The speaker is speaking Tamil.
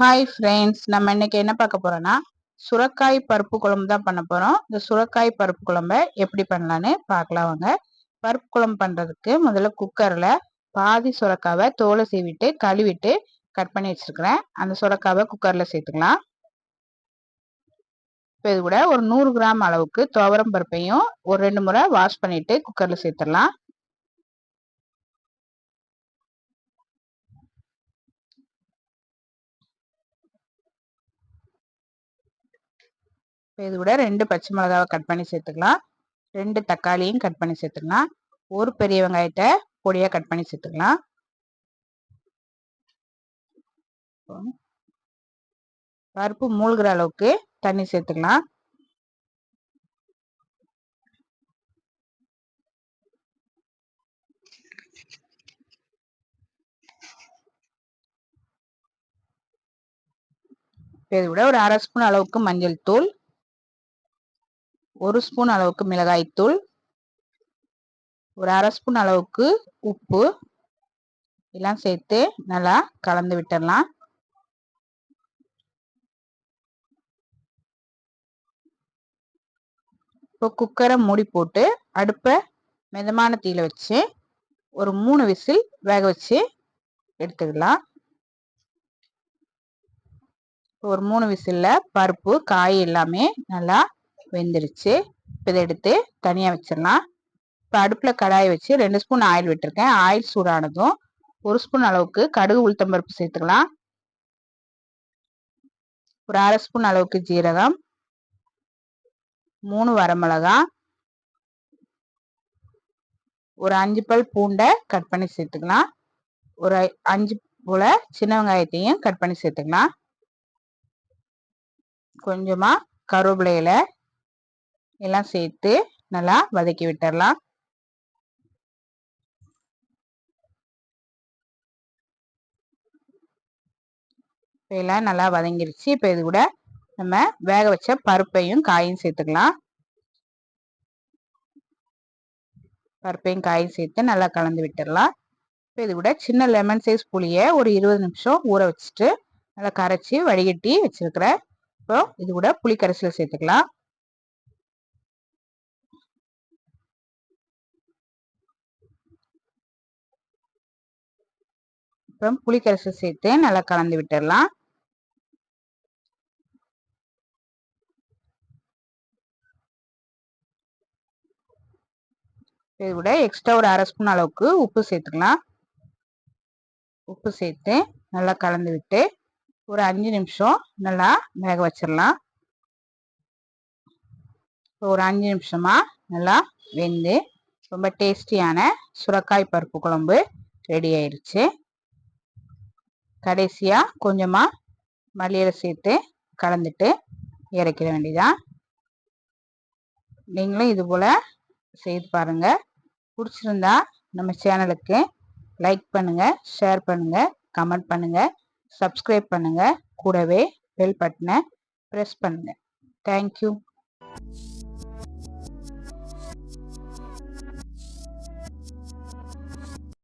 ஹாய் ஃப்ரெண்ட்ஸ் நம்ம இன்னைக்கு என்ன பார்க்க போறோம்னா சுரக்காய் பருப்பு குழம்பு தான் பண்ண போறோம். இந்த சுரக்காய் பருப்பு குழம்ப எப்படி பண்ணலான்னு பார்க்கலாம் வாங்க. பருப்பு குழம்பு பண்றதுக்கு முதல்ல குக்கர்ல பாதி சுரக்காவை தோலை சீவிட்டு கழுவிட்டு கட் பண்ணி வச்சிருக்கிறேன். அந்த சுரக்காவை குக்கர்ல சேர்த்துக்கலாம். இப்போ இது கூட ஒரு நூறு கிராம் அளவுக்கு துவரம் பருப்பையும் ஒரு ரெண்டு முறை வாஷ் பண்ணிட்டு குக்கர்ல சேர்த்துடலாம். இது கூட ரெண்டு பச்சை மிளகாவை கட் பண்ணி சேர்த்துக்கலாம். ரெண்டு தக்காளியும் கட் பண்ணி சேர்த்துக்கலாம். ஒரு பெரிய வெங்காயத்தை பொடியாக கட் பண்ணி சேர்த்துக்கலாம். பருப்பு மூழ்கிற அளவுக்கு தண்ணி சேர்த்துக்கலாம். இது விட ஒரு அரை ஸ்பூன் அளவுக்கு மஞ்சள் தூள். ஒரு ஸ்பூன் அளவுக்கு மிளகாய்த்தூள் ஒரு அரை ஸ்பூன் அளவுக்கு உப்பு எல்லாம் சேர்த்து நல்லா கலந்து விட்டுடலாம். இப்போ குக்கரை மூடி போட்டு அடுப்பை மிதமான தீயில வச்சு ஒரு மூணு விசில் வேக வச்சு எடுத்துக்கலாம். ஒரு மூணு விசில்ல பருப்பு காய் எல்லாமே நல்லா வெந்துருச்சு. இப்போ இதை எடுத்து தனியாக வச்சிடலாம். இப்போ அடுப்பில் கடாயை வச்சு ரெண்டு ஸ்பூன் ஆயில் விட்டுருக்கேன். ஆயில் சூடானதும் ஒரு ஸ்பூன் அளவுக்கு கடுகு உளுத்தம்பருப்பு சேர்த்துக்கலாம். ஒரு அரை ஸ்பூன் அளவுக்கு ஜீரகம். மூணு வரமிளகா. ஒரு அஞ்சு பல் பூண்டை கட் பண்ணி சேர்த்துக்கலாம். ஒரு அஞ்சு போல சின்ன வெங்காயத்தையும் கட் பண்ணி சேர்த்துக்கலாம். கொஞ்சமாக கருவேப்பிலையில எல்லாம் சேர்த்து நல்லா வதக்கி விட்டுடலாம் எல்லாம் நல்லா வதங்கிருச்சு. இப்போ இது கூட நம்ம வேக வச்ச பருப்பையும் காயும் சேர்த்துக்கலாம். பருப்பையும் காயும் சேர்த்து நல்லா கலந்து விட்டுடலாம் இப்போ இது கூட சின்ன லெமன் சைஸ் புளியை ஒரு இருபது நிமிஷம் ஊற வச்சுட்டு நல்லா கரைச்சி வடிகட்டி வச்சிருக்கிறேன் இப்போ இது கூட புளி கரைசல சேர்த்துக்கலாம். அப்புறம் புளிக்கரைசல் சேர்த்து நல்லா கலந்து விட்டுடலாம். இது கூட எக்ஸ்ட்ரா ஒரு அரை ஸ்பூன் அளவுக்கு உப்பு சேர்த்துக்கலாம். உப்பு சேர்த்து நல்லா கலந்து விட்டு ஒரு அஞ்சு நிமிஷம் நல்லா வேக வச்சிடலாம். ஒரு அஞ்சு நிமிஷமா நல்லா வெந்து ரொம்ப டேஸ்டியான சுரக்காய் பருப்பு குழம்பு ரெடி ஆயிடுச்சு கடைசியாக கொஞ்சமாக மல்லியில் சேர்த்து கலந்துட்டு இறக்கிட வேண்டியதான் நீங்களும் இது போல் செய்து பாருங்கள் பிடிச்சிருந்தா நம்ம சேனலுக்கு லைக் பண்ணுங்கள் ஷேர் பண்ணுங்கள் கமெண்ட் பண்ணுங்கள் சப்ஸ்கிரைப் பண்ணுங்கள் கூடவே பெல் பட்டனை ப்ரெஸ் பண்ணுங்கள் தேங்க்யூ.